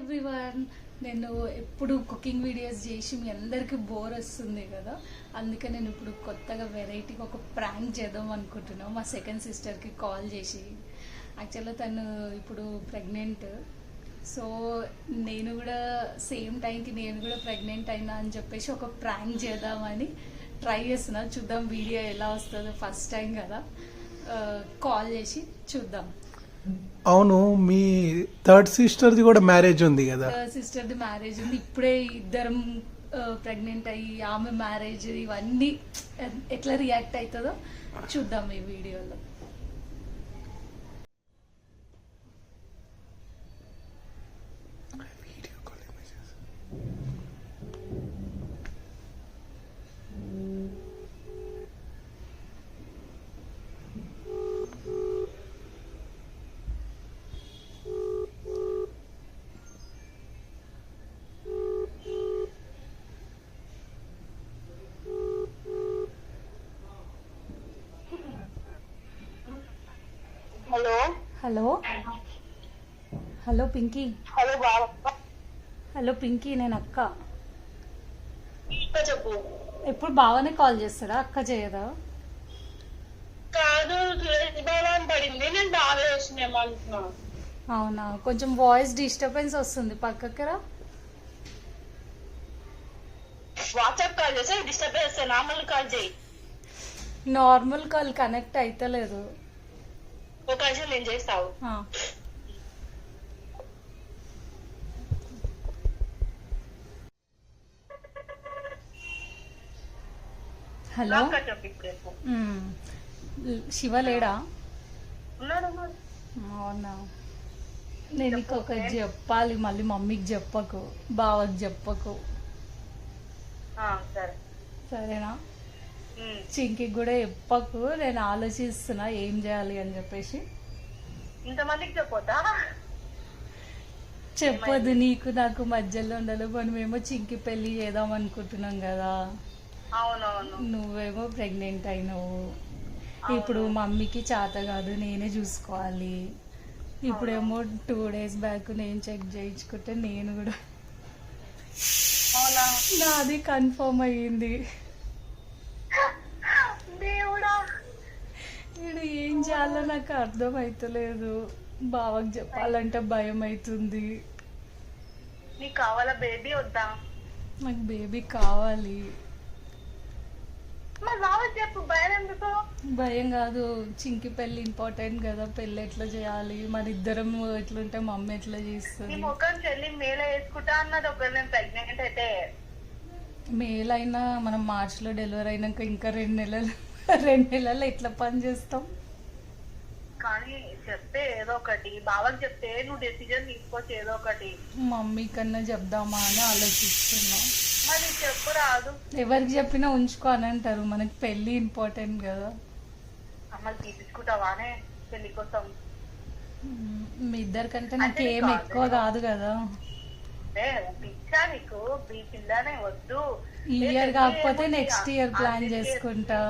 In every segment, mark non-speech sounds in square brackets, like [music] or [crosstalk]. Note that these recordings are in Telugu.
ఎవ్రీవన్. నేను ఎప్పుడు కుకింగ్ వీడియోస్ చేసి మీ అందరికీ బోర్ వస్తుంది కదా. అందుకే నేను ఇప్పుడు కొత్తగా వెరైటీగా ఒక ప్రాంక్ చేద్దాం అనుకుంటున్నాను మా సెకండ్ సిస్టర్కి కాల్ చేసి. యాక్చువల్గా తను ఇప్పుడు ప్రెగ్నెంట్. సో నేను కూడా సేమ్ టైంకి నేను కూడా ప్రెగ్నెంట్ అయినా అని చెప్పేసి ఒక ప్రాంక్ చేద్దామని ట్రై చేస్తున్నా. చూద్దాం వీడియో ఎలా వస్తుందో ఫస్ట్ టైం కదా. కాల్ చేసి చూద్దాం. అవును మీ థర్డ్ సిస్టర్ది కూడా మ్యారేజ్ ఉంది కదా. సిస్టర్ది మ్యారేజ్ ఉంది. ఇప్పుడే ఇద్దరం ప్రెగ్నెంట్ అయ్యి ఆమె మ్యారేజ్ ఇవన్నీ ఎట్లా రియాక్ట్ అవుతుందో చూద్దాం ఈ వీడియోలో hello. Hello Pinky. Hello hello Pinky నేను అక్క. చెప్పు. ఎప్పుడు బాగానే కాల్ చేస్తాడా? అక్క చేయదా? కాదు పడింది. నేను బాగా అంటున్నా. అవునా? కొంచెం వాయిస్ డిస్టర్బెన్స్ వస్తుంది. పక్కకి రా వాట్సాప్ కాల్ చేస్తే డిస్టర్బ్ చేస్తే నార్మల్ కాల్ చేయి. నార్మల్ కాల్ కనెక్ట్ అయితలేదు. ఒక నిమిషం నేను చేస్తావు. హలో. శివ లేడా. అవునా నేను నీకు ఒకటి చెప్పాలి మళ్ళీ మమ్మీకి చెప్పకు బావకి చెప్పకు సరేనా. చింకి కూడా చెప్పకు నేను ఆలోచిస్తున్నా ఏం చేయాలి అని చెప్పేసి. ఇంతమందికి చెప్పొద్దా? చెప్పొద్దు నీకు నాకు మధ్యలో ఉండాలి మనమేమో చింకి పెళ్ళి చేద్దాం అనుకుంటున్నాం కదా. నువ్వేమో ప్రెగ్నెంట్ అయినావు. ఇప్పుడు మమ్మీకి చేత కాదు నేనే చూసుకోవాలి. ఇప్పుడేమో టూ డేస్ బ్యాక్ నేను చెక్ చేయించుకుంటే నేను కూడా అవునా? నాది కన్ఫర్మ్ అయ్యింది దేవుడా ఇప్పుడు ఏం చేయాలో నాకు అర్థం అవుతలేదు బావకి చెప్పాలంటే భయం అవుతుంది నీకు కావాలా బేబీ వద్దా? నాకు బేబీ కావాలి. భయం ఎందుకు? భయం కాదు. చింకి పెళ్ళి ఇంపార్టెంట్ కదా. పెళ్ళి ఎట్లా చేయాలి? మన ఇద్దరం ఎట్లుంటే మమ్మీ ఎట్లా చేస్తుంది? ముఖం చెల్లి మేల వేసుకుంటా అన్నది ఒకవేళ నేను ప్రెగ్నెంట్ అయితే. మేల్ అయినా మనం మార్చ్లో డెలివరీ అయినాక ఇంకా రెండు నెలలు రెండు నెలలు ఎట్లా పని చేస్తాం? కానీ చెప్తే ఏదో ఒకటి బావకి చెప్తే నువ్వు డెసిజన్ తీసుకోవచ్చు ఏదో ఒకటి. మమ్మీ కన్నా చెప్దామా అని ఆలోచిస్తున్నా. మరి చెప్పు రాదు. ఎవరికి చెప్పినా ఉంచుకో అని అంటారు. మనకి పెళ్ళి ఇంపార్టెంట్ కదా. అమ్మలు తీపించుకుంటావానే పెళ్ళి కోసం. మీ ఇద్దరికంటే నాకు ఏం ఎక్కువ కాదు. కదా పిచ్చా నీకు? ఈ పిల్లనే వద్దు. ఈ ఇయర్ పెళ్ళి కాకపోతే? నెక్స్ట్ ఇయర్ ప్లాన్ చేసుకుంటా.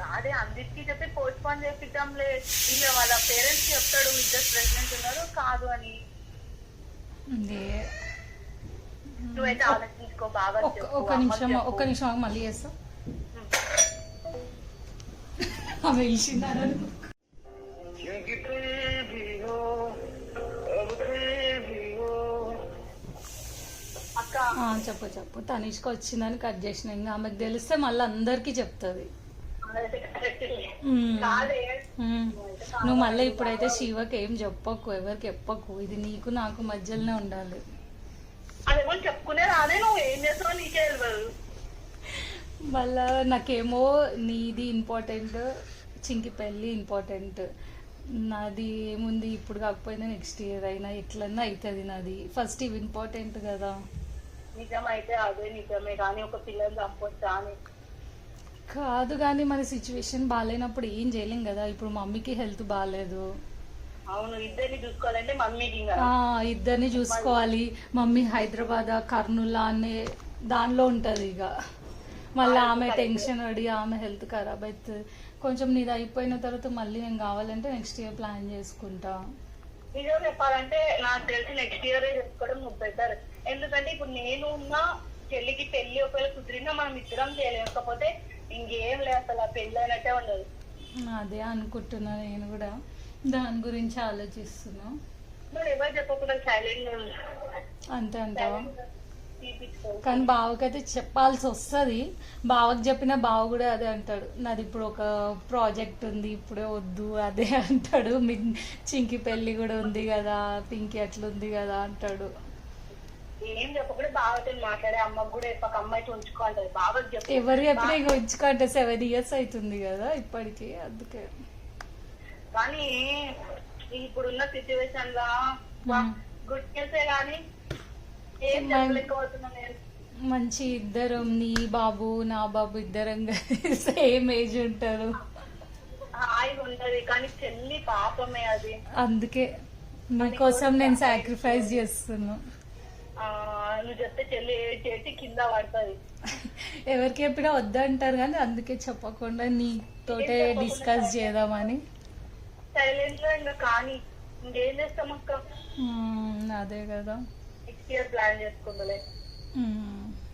కాదే అందరికి చెప్పి పోస్ట్ పోన్ చేపిద్దాంలే. ఇలా వాళ్ళ పేరెంట్స్ చెప్తాడు ఇద్దరు ప్రెగ్నెంట్ ఉన్నారు కాదు అని. నువ్వైతే ఆలోచించుకో బాగా ఒక్క చెప్పు, ఒక్క అమ్మకి నిమిషం చెప్పు. ఒక్క నిమిషం మళ్ళీ చేస్తా. ఆమె అక్క. చెప్పు చెప్పు. తనిష్క వచ్చిందని కట్ చేసిన ఇంకా ఆమెకు తెలిస్తే మళ్ళీ అందరికీ చెప్తుంది. నువ్వు మళ్ళీ ఇప్పుడైతే శివకి ఏం చెప్పకు ఎవరికి చెప్పకు. ఇది నీకు నాకు మధ్యలోనే ఉండాలి. చెప్పుకునే రాదే నువ్వు ఏం చేస్తావో నీకే తెలియదు మళ్ళా నాకేమో నీది ఇంపార్టెంట్ చింకి పెళ్ళి ఇంపార్టెంట్ నాది ఏముంది ఇప్పుడు కాకపోయినా నెక్స్ట్ ఇయర్ అయినా ఎట్లన్నా అవుతుంది నాది. ఫస్ట్ ఇవి ఇంపార్టెంట్ కదా. నిజమైతే అదే నిజమే కానీ ఒక పిల్లని చంపొచ్చా అని. కాదు కానీ మన సిచ్యువేషన్ బాగాలేనప్పుడు ఏం చేయలేం కదా. ఇప్పుడు మమ్మీకి హెల్త్ బాగాలేదు. అవును ఇద్దరిని చూసుకోవాలంటే మమ్మీకి ఇద్దరిని చూసుకోవాలి. మమ్మీ హైదరాబాద్ కర్నూలు అనే దానిలో ఉంటుంది ఇక. మళ్ళీ ఆమె టెన్షన్ పడి ఆమె హెల్త్ ఖరాబ్ అవుతుంది కొంచెం నీది అయిపోయిన తర్వాత మళ్ళీ నేను కావాలంటే నెక్స్ట్ ఇయర్ ప్లాన్ చేసుకుంటా. నిజం చెప్పాలంటే నాకు తెలిసి నెక్స్ట్ ఇయర్ చెప్పుకోవడం బెటర్ ఎందుకంటే ఇప్పుడు నేను ఉన్న చెల్లికి పెళ్ళి ఒకవేళ కుదిరినా మనం ఇద్దరం చేయలేకపోతే ఇంకేం లేదు అసలు ఆ ఉండదు. అదే అనుకుంటున్నా నేను కూడా. దాని గురించి ఆలోచిస్తున్నా. నువ్వు ఎవరు చెప్పకుండా సైలెంట్ అంతే అంటావా కానీ బావకైతే చెప్పాల్సి వస్తుంది. బావకి చెప్పిన బావ కూడా అదే అంటాడు. నాది ఇప్పుడు ఒక ప్రాజెక్ట్ ఉంది ఇప్పుడే వద్దు అదే అంటాడు. మీ చింకి పెళ్ళి కూడా ఉంది కదా పింకి అట్లుంది కదా అంటాడు. ఏం చెప్పకుండా బావతో మాట్లాడే అమ్మకు కూడా చెప్పక అమ్మాయితో ఉంచుకో అంటది. బావకి చెప్పు. ఎవరు చెప్పినా ఇక ఉంచుకుంటే సెవెన్ ఇయర్స్ అవుతుంది కదా ఇప్పటికి అందుకే. కానీ ఇప్పుడున్న సిచ్యువేషన్ లా. గుడ్ న్యూసే కానీ ఏం చెప్పలేకపోతున్నా నేను. మంచి ఇద్దరం నీ బాబు నా బాబు ఇద్దరం సేమ్ ఏజ్ ఉంటారు. ఉంటది కానీ చెల్లి పాపమే అది. అందుకే మీకోసం నేను సాక్రిఫైస్ చేస్తున్నా. ఆ నువ్వు చెప్తే చెల్లి చేసి కింద పడుతుంది. ఎవరికి చెప్పినా వద్దంటారు కానీ అందుకే చెప్పకుండా నీతోటే డిస్కస్ చేద్దామని సైలెంట్లో ఇంకా కానీ ఇంకేం చేస్తాం అక్క? అదే కదా. నెక్స్ట్ ఇయర్ ప్లాన్ చేసుకుందలే.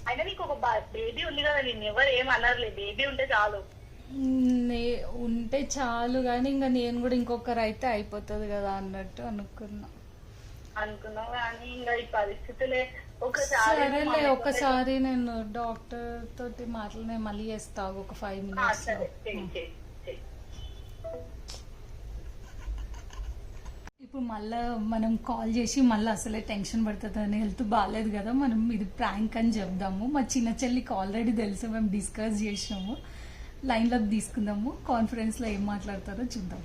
అయినా నీకు ఒక బేబీ ఉంది కదా నేను ఎవరు ఏం అనర్లే. బేబీ ఉంటే చాలు. ఉంటే చాలు కానీ ఇంకా నేను కూడా ఇంకొకరు అయితే అయిపోతుంది కదా అన్నట్టు అనుకున్నా. అనుకున్నావు కానీ ఇంకా ఈ పరిస్థితులే ఒకసారి సరేలే ఒకసారి నేను డాక్టర్ తోటి మాట్లాడి మళ్ళీ చేస్తావు ఒక ఫైవ్ మినిట్స్. ఇప్పుడు మళ్ళీ మనం కాల్ చేసి మళ్ళీ అసలే టెన్షన్ పడుతుంది అని హెల్త్ బాగాలేదు కదా మనం ఇది ప్రాంక్ అని చెప్దాము. మా చిన్న చెల్లికి ఆల్రెడీ తెలుసు మేము డిస్కస్ చేసినాము. లైన్లోకి తీసుకుందాము కాన్ఫరెన్స్లో ఏం మాట్లాడతారో చూద్దాం.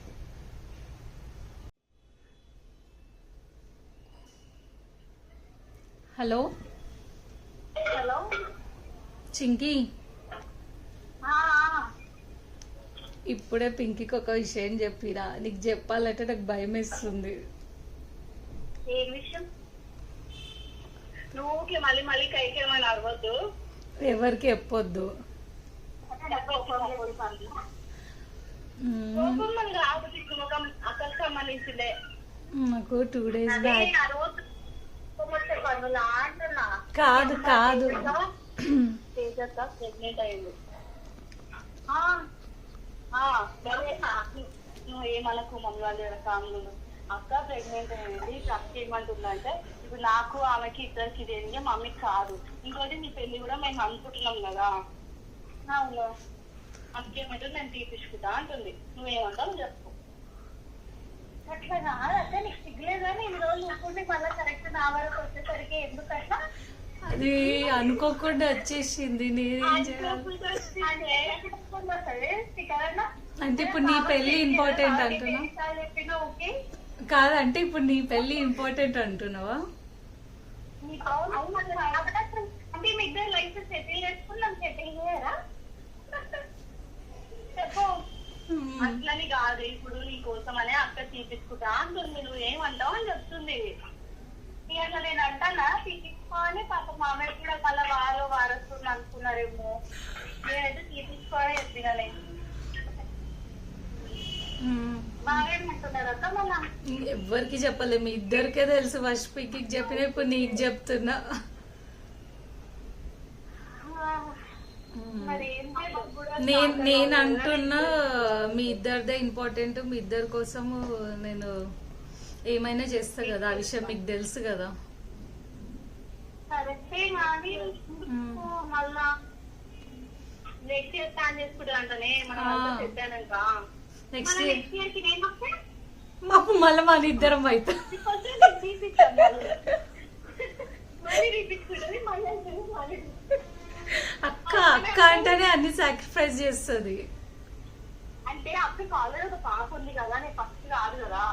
Hello hello Chinky. ఇప్పుడే పింకీకి ఒక విషయం చెప్పిరా. నీకు చెప్పాలంటే నాకు భయం వేస్తుంది. ఎవరికి చెప్పొద్దు. నాకు టూ డేస్ బ్యాక్ ఆ రోజు కోపం వచ్చే పనులా అంటున్నా కాదు కాదు. ప్రెగ్నెంట్ అయింది. నువ్వు ఏమనకు మమ్మీ వాళ్ళు కాములు అక్క ప్రెగ్నెంట్ అయింది ట్రస్ట్ చేయమంటుందంటే ఇప్పుడు నాకు ఆమెకి ఇద్దరికి ఇదేంటి మమ్మీకి కాదు. ఇంకోటి నీ పెళ్ళి కూడా మేము అనుకుంటున్నాం కదా. అవును. అందుకేమంటే నేను తీపించుకుంటా అంటుంది. నువ్వేమంటావు చెప్పు. అట్లా కాదు నీకు సిగ్గులేదా ఇన్ని రోజులు ఊరుకుంటే మళ్ళీ కరెక్ట్ నా వరకు వచ్చేసరికి ఎందుకు అట్లా అది అనుకోకుండా వచ్చేసింది. నేనేం చేయాలి? అంటే ఇప్పుడు నీ పెళ్ళి ఇంపార్టెంట్ అంటున్నా చెప్పినా ఓకే కాదంటే ఇప్పుడు నీ పెళ్ళి ఇంపార్టెంట్ అంటున్నావా? అట్లని కాదు ఇప్పుడు. కోసం అనే అక్క తీపించుకుంటా అంటుంది నువ్వు ఏమంటావు అని చెప్తుంది. ఇక అట్లా నేను అంటానా? తీపించుకోని పాప మామయ్య కూడా మళ్ళీ వాళ్ళు వారసులు అనుకున్నారేమో. నేనైతే తీపించుకోవాలని చెప్పిన నేను ఎవ్వరికి చెప్పలే మీ ఇద్దరికే తెలుసు. ఫస్ట్ పిక్కి చెప్పిన ఇప్పుడు నీకు చెప్తున్నా మ్మ్. మరి ఏం చేయాలి కూడా నేను నేను అంటున్నా మీ ఇద్దరిదే ఇంపార్టెంట్ మీ ఇద్దరి కోసము నేను ఏమైనా చేస్తా కదా ఆ విషయం మీకు తెలుసు కదా. నెక్స్ట్ మాకు మళ్ళీ మన ఇద్దరం మళ్ళీ. అక్క అక్క అంటేనే అన్ని సాక్రిఫైస్ చేస్తుంది. అంటే అక్కకి ఆల్రెడీ ఒక పాప ఉంది కదా నేను ఫస్ట్ కాదు కదా.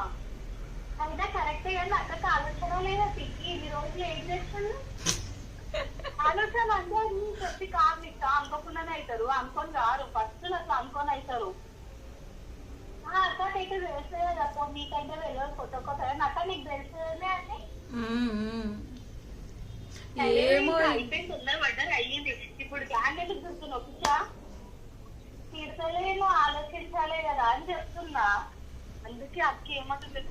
అయినా కరెక్టే కానీ అక్కకి ఆలోచన లేదా. పిక్కి ఇన్ని రోజులు ఏం చేస్తుంది? ఆలోచన అంటే అది చెప్పి కాదు ఇక అనుకోకుండానే అవుతారు. అనుకొని రారు. ఫస్ట్ అట్లా అనుకొని అవుతారు. అక్కకైతే తెలుసు కదా నీకైతే తెలియదు. కొత్త కొత్త అక్క నీకు తెలుసునే అని. ఏమో అయిపోయింది తొందర పడ్డది అయ్యింది ఇప్పుడు దాన్ని ఎందుకు చూస్తున్నావు పిచ్చా? తీర్చలేను ఆలోచించాలే కదా అని చెప్తున్నా. అందుకే అక్క ఏమంటుంది?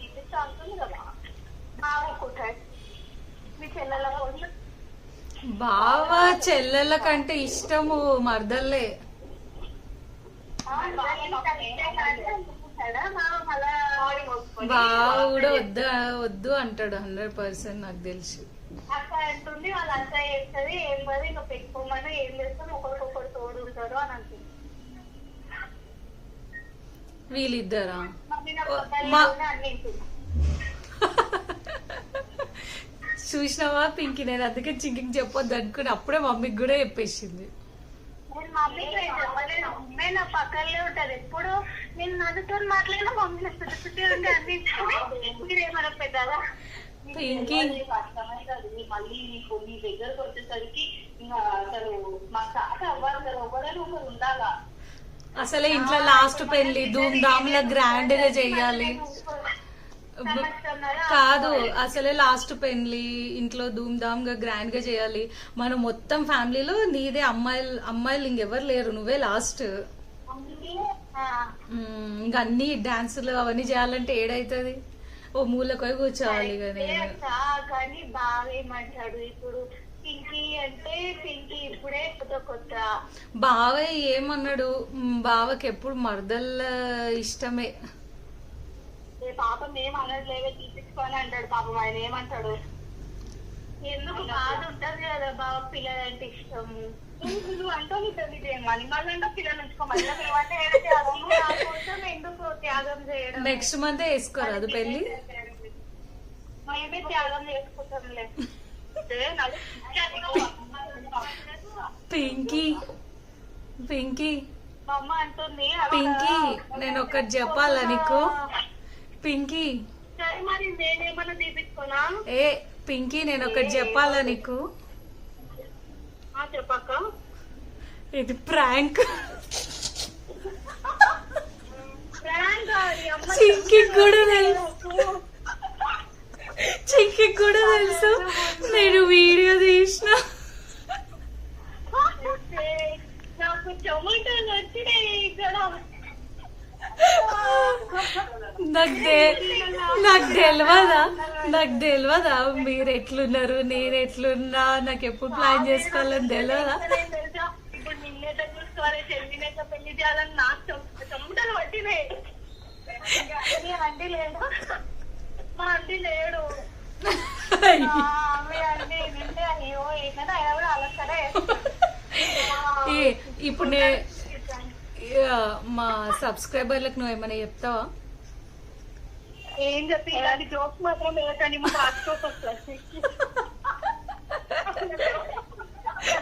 చేపిస్తా అంటుంది కదా. బాగుంటాయి మీ చెల్లెల కోసం. బావ చెల్లెల కంటే ఇష్టము మర్దల్లే. బావ కూడా వద్దు వద్దు అంటాడు హండ్రెడ్ పర్సెంట్ నాకు తెలుసు. అక్క అంటుంది వాళ్ళు అంతా చేస్తుంది ఏం పది ఇంకా పెట్టుకోమని ఏం చేస్తాం ఒకరికొకరు తోడు ఉంటారు అని అంటుంది. వీళ్ళిద్దరా. చూసినావా పింకి? నేను అందుకే చింకింగ్ చెప్పొద్దు అనుకుని అప్పుడే మమ్మీకి కూడా చెప్పేసింది. నేను పక్కనే ఉంటది ఎప్పుడు నేను నన్నుతో మాట్లాడినా మమ్మీ మీరేమన్నా పెద్దగా అర్థమైంది మళ్ళీ నీకు నీ దగ్గరకు వచ్చేసరికి ఇంకా అసలు అవ్వాలి కదా ఒకడని ఒకరు ఉండాలా? అసలే ఇంట్లో లాస్ట్ పెళ్ళి ధూమ్ ధామ్ లా గ్రాండ్గా చెయ్యాలి కాదు అసలే లాస్ట్ పెళ్ళి ఇంట్లో ధూమ్ ధామ్గా గ్రాండ్గా చేయాలి. మనం మొత్తం ఫ్యామిలీలో నీదే అమ్మాయిలు అమ్మాయిలు ఇంకెవరు లేరు నువ్వే లాస్ట్ ఇంకా అన్ని డాన్సులు అవన్నీ చేయాలంటే ఏడైతుంది? ఓ మూలకు కూర్చోవాలి కానీ బాగా ఏమంటాడు? ఇప్పుడు పింకీ అంటే పింకీ ఇప్పుడే కొత్త కొత్త. బావ ఏమన్నాడు? బావకి ఎప్పుడు మరదల్ల ఇష్టమే. ఏ పాపం ఏం అనట్లేవే తీపించుకొని అంటాడు పాపం. ఆయన ఏమంటాడు? ఎందుకు బాధ ఉంటది కదా బాబు పిల్లలంటే ఇష్టం నెక్స్ట్ మంత్ పెళ్ళి చేసుకుంటాంలే. ఏ, నడు. పింకీ పింకీ. పింకీ నేను ఒకటి చెప్పాలా నీకు? పింకీ. ఏ పింకీ నేను ఒకటి చెప్పాలా నీకు? చెప్పక్క? ఇది ప్రాంక్. ప్రాంక్ కూడా తెలుసు చింకి కూడా తెలుసు నేను వీడియో తీసిన నాకు టొమాటోలు వచ్చినాయి ఇక్కడ నాకు తె- నాకు తెలియదా నాకు తెలియదా మీరు ఎట్లున్నారు నేను ఎట్లున్నా నాకు ఎప్పుడు ప్లాన్ చేసుకోవాలని తెలియదా ఇప్పుడు నిన్నేట చూసుకోవాలి చెల్లినేట పెళ్ళి చేయాలని నాకు చెమటలు పట్టినాయి [laughs] లేడు. మా లేడు. [laughs] ఏ, ఇప్పుడు మా సబ్స్క్రైబర్లకు నువ్వు ఏమైనా చెప్తావా? ఏం చెప్పి ఇలాంటి జోక్స్ మాత్రం వేయకండి మాకు వస్తుంది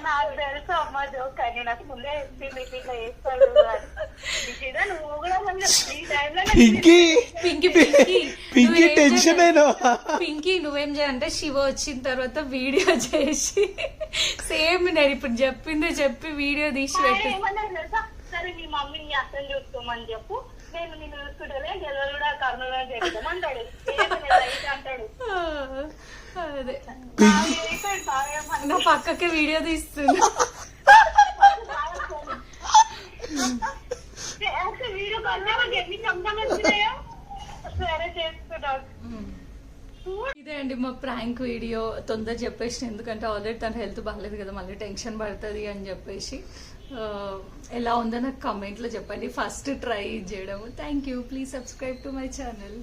నాకు తెలుసు అమ్మ జోక్ అని. నాకు ముందే మీకు ఇట్లా చేస్తాడు. నిజంగా నువ్వు కూడా ఈ టైంలో పింకీ! పింకీ పింకీ. పింకీ నువ్వేం టెన్షన్ చేయాలి? అయినా పింకీ నువ్వేం చేయాలంటే శివ వచ్చిన తర్వాత వీడియో చేసి సేమ్ నేను ఇప్పుడు చెప్పింది చెప్పి వీడియో తీసి పెట్టు ఏమన్నా తెలుసా? సరే మీ మమ్మీ నీ అర్థం చూసుకోమని చెప్పు. నేను నిన్ను చూసుకుంటలే గెలవలు కూడా ఏమన్నా రైట్ అంటాడు. అదే. నా పక్కకే వీడియో తీస్తున్నా వీడియో కాల్ ఎన్ని సరే చేసుకున్నాడు ఇదే అండి మా ప్రాంక్ వీడియో. తొందర చెప్పేసి ఎందుకంటే ఆల్రెడీ తన హెల్త్ బాగాలేదు కదా మళ్ళీ టెన్షన్ పడుతుంది అని చెప్పేసి. ఎలా ఉందో నాకు కమెంట్లో చెప్పండి. ఫస్ట్ ట్రై చేయడము. Thank you please subscribe to my channel